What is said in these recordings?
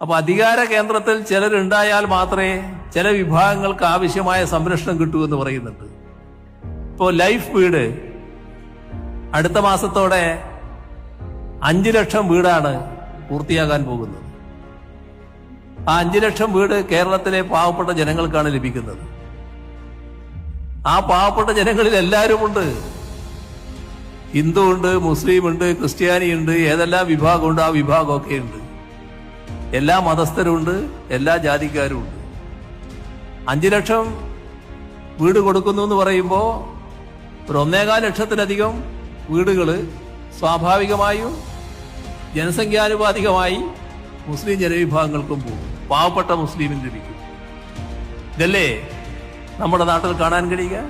അപ്പൊ അധികാര കേന്ദ്രത്തിൽ ചിലരുണ്ടായാൽ മാത്രമേ ചില വിഭാഗങ്ങൾക്ക് ആവശ്യമായ സംരക്ഷണം കിട്ടൂ എന്ന് പറയുന്നുണ്ട്. ഇപ്പോ ലൈഫ് വീട് അടുത്ത മാസത്തോടെ അഞ്ചു ലക്ഷം വീടാണ് പൂർത്തിയാകാൻ പോകുന്നത്. ആ അഞ്ചു ലക്ഷം വീട് കേരളത്തിലെ പാവപ്പെട്ട ജനങ്ങൾക്കാണ് ലഭിക്കുന്നത്. ആ പാവപ്പെട്ട ജനങ്ങളിൽ എല്ലാവരും ഉണ്ട് ഹിന്ദു ഉണ്ട് മുസ്ലിം ഉണ്ട് ക്രിസ്ത്യാനി ഉണ്ട് ഏതെല്ലാം വിഭാഗമുണ്ട് ആ വിഭാഗമൊക്കെ ഉണ്ട് എല്ലാ മതസ്ഥരുണ്ട് എല്ലാ ജാതിക്കാരും ഉണ്ട് അഞ്ചു ലക്ഷം വീട് കൊടുക്കുന്നു എന്ന് പറയുമ്പോൾ ഒരു ഒന്നേകാൽ ലക്ഷത്തിലധികം വീടുകൾ സ്വാഭാവികമായും ജനസംഖ്യാനുപാതികമായി മുസ്ലിം ജനവിഭാഗങ്ങൾക്കും പോകും. പാവപ്പെട്ട മുസ്ലിമിന് ലഭിക്കും. ഇതല്ലേ നമ്മുടെ നാട്ടിൽ കാണാൻ കഴിയുക?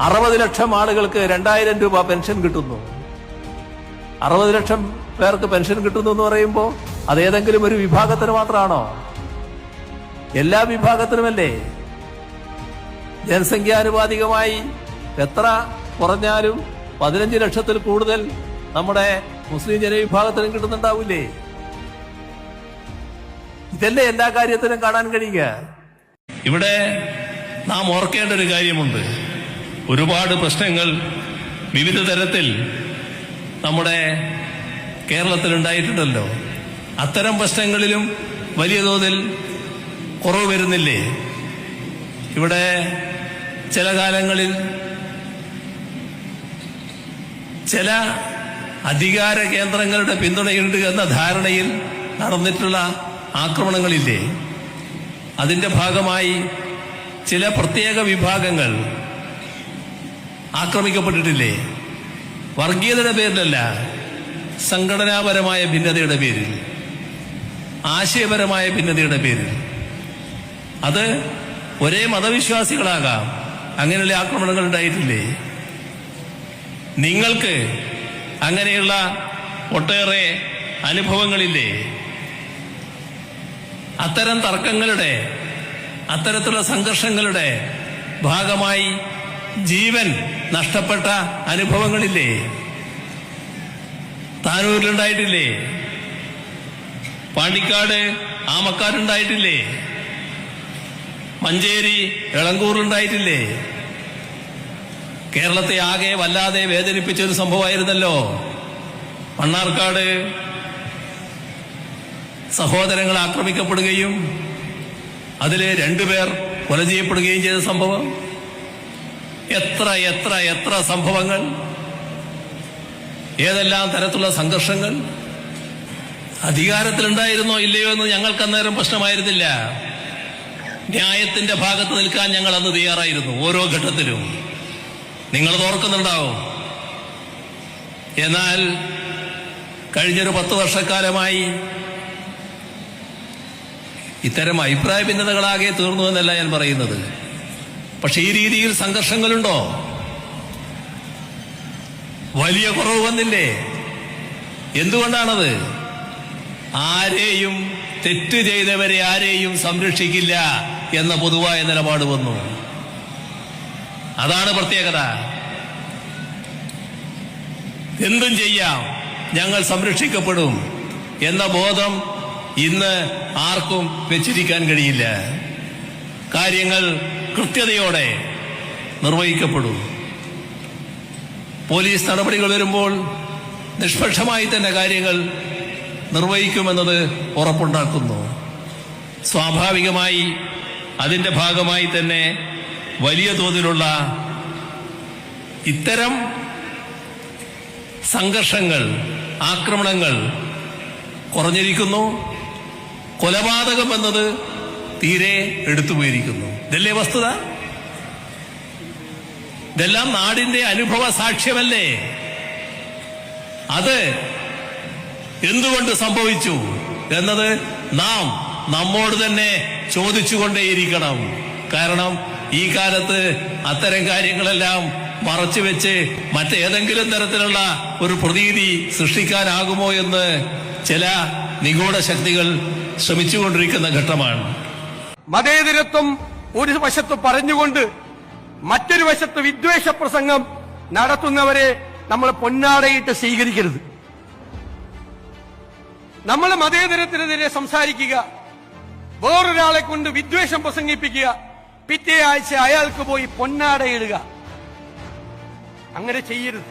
അറുപത് ലക്ഷം ആളുകൾക്ക് രണ്ടായിരം രൂപ പെൻഷൻ കിട്ടുന്നു. അറുപത് ലക്ഷം പേർക്ക് പെൻഷൻ കിട്ടുന്നു എന്ന് പറയുമ്പോൾ അത് ഏതെങ്കിലും ഒരു വിഭാഗത്തിന് മാത്രമാണോ? എല്ലാ വിഭാഗത്തിനുമല്ലേ? ജനസംഖ്യാനുപാതികമായി എത്ര കുറഞ്ഞാലും പതിനഞ്ച് ലക്ഷത്തിൽ കൂടുതൽ നമ്മുടെ മുസ്ലിം ജനവിഭാഗത്തിനും കിട്ടുന്നുണ്ടാവില്ലേ? ഇതല്ലേ എല്ലാ കാര്യത്തിനും കാണാൻ കഴിയുക. ഇവിടെ നാം ഓർക്കേണ്ട ഒരു കാര്യമുണ്ട്. ഒരുപാട് പ്രശ്നങ്ങൾ വിവിധ തരത്തിൽ നമ്മുടെ കേരളത്തിൽ ഉണ്ടായിട്ടുണ്ടല്ലോ അത്തരം പ്രശ്നങ്ങളിലും വലിയ തോതിൽ കുറവ് വരുന്നില്ലേ? ഇവിടെ ചില കാലങ്ങളിൽ ചില അധികാര കേന്ദ്രങ്ങളുടെ പിന്തുണയുണ്ട് എന്ന ധാരണയിൽ നടന്നിട്ടുള്ള ആക്രമണങ്ങളില്ലേ? അതിന്റെ ഭാഗമായി ചില പ്രത്യേക വിഭാഗങ്ങൾ ആക്രമിക്കപ്പെട്ടിട്ടില്ലേ? വർഗീയതയുടെ പേരിലല്ല സംഘടനാപരമായ ഭിന്നതയുടെ പേരിൽ. ആശയപരമായ ഭിന്നതയുടെ പേരിൽ. അത് ഒരേ മതവിശ്വാസികളാകാം. അങ്ങനെയുള്ള ആക്രമണങ്ങൾ ഉണ്ടായിട്ടില്ലേ? നിങ്ങൾക്ക് അങ്ങനെയുള്ള ഒട്ടേറെ അനുഭവങ്ങളില്ലേ? അത്തരം തർക്കങ്ങളുടെ അത്തരത്തിലുള്ള സംഘർഷങ്ങളുടെ ഭാഗമായി ജീവൻ നഷ്ടപ്പെട്ട അനുഭവങ്ങളില്ലേ? താനൂരിലുണ്ടായിട്ടില്ലേ? പാണ്ടിക്കാട് ആമക്കാരുണ്ടായിട്ടില്ലേ? മഞ്ചേരി എളങ്കൂറുണ്ടായിട്ടില്ലേ? കേരളത്തെ ആകെ വല്ലാതെ വേദനിപ്പിച്ച ഒരു സംഭവമായിരുന്നല്ലോ. മണ്ണാർക്കാട് സഹോദരങ്ങൾ ആക്രമിക്കപ്പെടുകയും രണ്ടു രണ്ടുപേർ കൊല ചെയ്യപ്പെടുകയും ചെയ്ത സംഭവം. എത്ര എത്ര എത്ര സംഭവങ്ങൾ? ഏതെല്ലാം തരത്തിലുള്ള സംഘർഷങ്ങൾ? അധികാരത്തിലുണ്ടായിരുന്നോ ഇല്ലയോ എന്ന് ഞങ്ങൾക്ക് അന്നേരം പ്രശ്നമായിരുന്നില്ല. ന്യായത്തിന്റെ ഭാഗത്ത് നിൽക്കാൻ ഞങ്ങൾ അന്ന് തയ്യാറായിരുന്നു ഓരോ ഘട്ടത്തിലും. നിങ്ങൾ ഓർക്കുന്നുണ്ടാവും. എന്നാൽ കഴിഞ്ഞൊരു പത്ത് വർഷക്കാലമായി ഇത്തരം അഭിപ്രായ ഭിന്നതകളാകെ തീർന്നു എന്നല്ല ഞാൻ പറയുന്നത്. പക്ഷെ ഈ രീതിയിൽ സംഘർഷങ്ങളുണ്ടോ? വലിയ കുറവ് വന്നില്ലേ? എന്തുകൊണ്ടാണത്? ആരെയും തെറ്റ് ചെയ്തവരെ ആരെയും സംരക്ഷിക്കില്ല എന്ന പൊതുവായ നിലപാട് വന്നു. അതാണ് പ്രത്യേകത. എന്തും ചെയ്യാം ഞങ്ങൾ സംരക്ഷിക്കപ്പെടും എന്ന ബോധം ഇന്ന് ആർക്കും വെച്ചിരിക്കാൻ കഴിയില്ല. കാര്യങ്ങൾ കൃത്യതയോടെ നിർവഹിക്കപ്പെടും. പോലീസ് നടപടികൾ വരുമ്പോൾ നിഷ്പക്ഷമായി തന്നെ കാര്യങ്ങൾ നിർവഹിക്കുമെന്നത് ഉറപ്പുണ്ടാക്കുന്നു. സ്വാഭാവികമായി അതിന്റെ ഭാഗമായി തന്നെ വലിയ തോതിലുള്ള ഇത്തരം സംഘർഷങ്ങൾ ആക്രമണങ്ങൾ കുറഞ്ഞിരിക്കുന്നു. കൊലപാതകം എന്നത് തീരെ എടുത്തുപോയിരിക്കുന്നു ഇതല്ലേ വസ്തുത? ഇതെല്ലാം നാടിന്റെ അനുഭവ സാക്ഷ്യമല്ലേ? അത് എന്തുകൊണ്ട് സംഭവിച്ചു എന്നത് നാം നമ്മോട് തന്നെ ചോദിച്ചുകൊണ്ടേയിരിക്കണം. കാരണം ഈ കാലത്ത് അത്തരം കാര്യങ്ങളെല്ലാം മറച്ചു വെച്ച് മറ്റേതെങ്കിലും തരത്തിലുള്ള ഒരു പ്രതീതി സൃഷ്ടിക്കാനാകുമോ എന്ന് ചില നിഗൂഢ ശക്തികൾ ശ്രമിച്ചുകൊണ്ടിരിക്കുന്ന ഘട്ടമാണ്. മതേതരത്വം ഒരു വശത്ത് പറഞ്ഞുകൊണ്ട് മറ്റൊരു വശത്ത് വിദ്വേഷ പ്രസംഗം നടത്തുന്നവരെ നമ്മൾ പൊന്നാടയിട്ട് സ്വീകരിക്കരുത്. നമ്മൾ മതേതരത്തിനെതിരെ സംസാരിക്കുക. വേറൊരാളെ കൊണ്ട് വിദ്വേഷം പ്രസംഗിപ്പിക്കുക. പിറ്റേ ആഴ്ച അയാൾക്ക് പോയി പൊന്നാടയിടുക അങ്ങനെ ചെയ്യരുത്.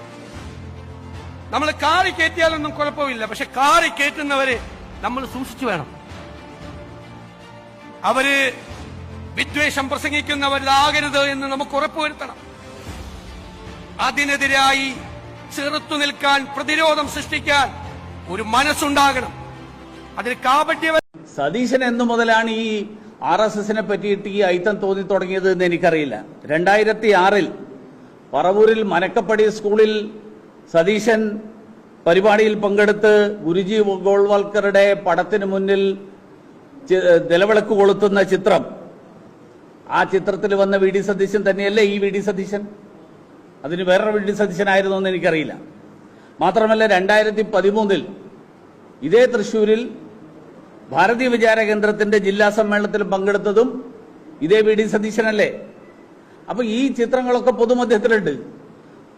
നമ്മൾ കാറി കയറ്റിയാലൊന്നും കുഴപ്പമില്ല. പക്ഷെ കാറി കയറ്റുന്നവരെ നമ്മൾ സൂക്ഷിച്ചു വേണം. അവർ വിദ്വേഷം പ്രസംഗിക്കുന്നവരിലാകരുത് എന്ന് നമുക്ക് ഉറപ്പുവരുത്തണം. അതിനെതിരായി ചെറുത്തു നിൽക്കാൻ പ്രതിരോധം സൃഷ്ടിക്കാൻ ഒരു മനസ്സുണ്ടാകണം. അതിന് കാപട്യ സതീശൻ എന്നു മുതലാണ് ഈ ആർ എസ് എസിനെ പറ്റിയിട്ട് ഈ ഐത്തം തോന്നി തുടങ്ങിയത് എന്ന് എനിക്കറിയില്ല. രണ്ടായിരത്തി ആറിൽ പറവൂരിൽ മനക്കപ്പടി സ്കൂളിൽ സതീശൻ പരിപാടിയിൽ പങ്കെടുത്ത് ഗുരുജി ഗോൾവൽക്കറുടെ പടത്തിന് മുന്നിൽ നിലവിളക്ക് കൊളുത്തുന്ന ചിത്രം. ആ ചിത്രത്തിൽ വന്ന വി ഡി സതീശൻ തന്നെയല്ലേ ഈ വി ഡി സതീശൻ? അതിന് വേറൊരു വി ഡി സതീശനായിരുന്നു എന്ന് എനിക്കറിയില്ല. മാത്രമല്ല രണ്ടായിരത്തി പതിമൂന്നിൽ ഇതേ തൃശൂരിൽ ഭാരതീയ വിചാര കേന്ദ്രത്തിന്റെ ജില്ലാ സമ്മേളനത്തിൽ പങ്കെടുത്തതും ഇതേ വി ഡി സതീശനല്ലേ? അപ്പൊ ഈ ചിത്രങ്ങളൊക്കെ പൊതുമധ്യത്തിലുണ്ട്.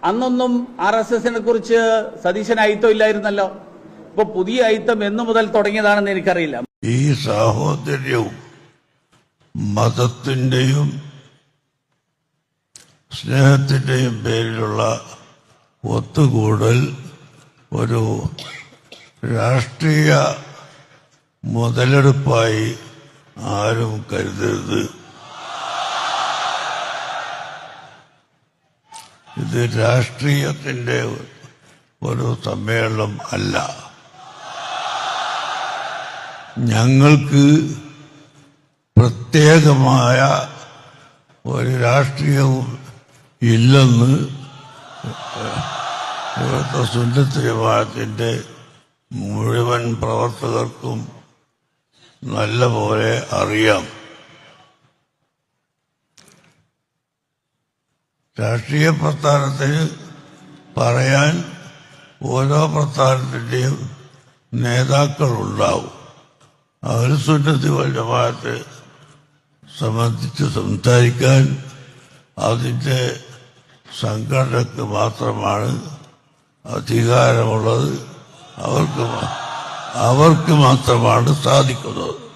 അന്നൊന്നും ആർ എസ് എസിനെ കുറിച്ച് സതീശൻ അയിത്തം ഇല്ലായിരുന്നല്ലോ. ഇപ്പൊ പുതിയ അയിത്തം എന്നു മുതൽ തുടങ്ങിയതാണെന്ന് എനിക്കറിയില്ല. ഈ സാഹോദര്യവും മതത്തിന്റെയും സ്നേഹത്തിന്റെയും പേരിലുള്ള ഒത്തുകൂടൽ ഒരു രാഷ്ട്രീയ മുതലെടുപ്പായി ആരും കരുതരുത്. ഇത് രാഷ്ട്രീയത്തിന്റെ ഒരു സമ്മേളനം അല്ല. ഞങ്ങൾക്ക് പ്രത്യേകമായ ഒരു രാഷ്ട്രീയവും ഇല്ലെന്ന് ഇവിടുത്തെ സുന്നത്ത് ജമാഅത്തിന്റെ മുഴുവൻ പ്രവർത്തകർക്കും നല്ല പോലെ അറിയാം. രാഷ്ട്രീയ പ്രസ്ഥാനത്തിൽ പറയാൻ ഓരോ പ്രസ്ഥാനത്തിന്റെയും നേതാക്കളുണ്ടാവും. അവർ സുന്നതി വല്ലഭാഗത്ത് സംബന്ധിച്ച് സംസാരിക്കാൻ അതിന്റെ സംഘടനക്ക് മാത്രമാണ് അധികാരമുള്ളത്. അവർക്ക് മാ- അവർക്ക് മാത്രമാണ് സാധിക്കുന്നത്.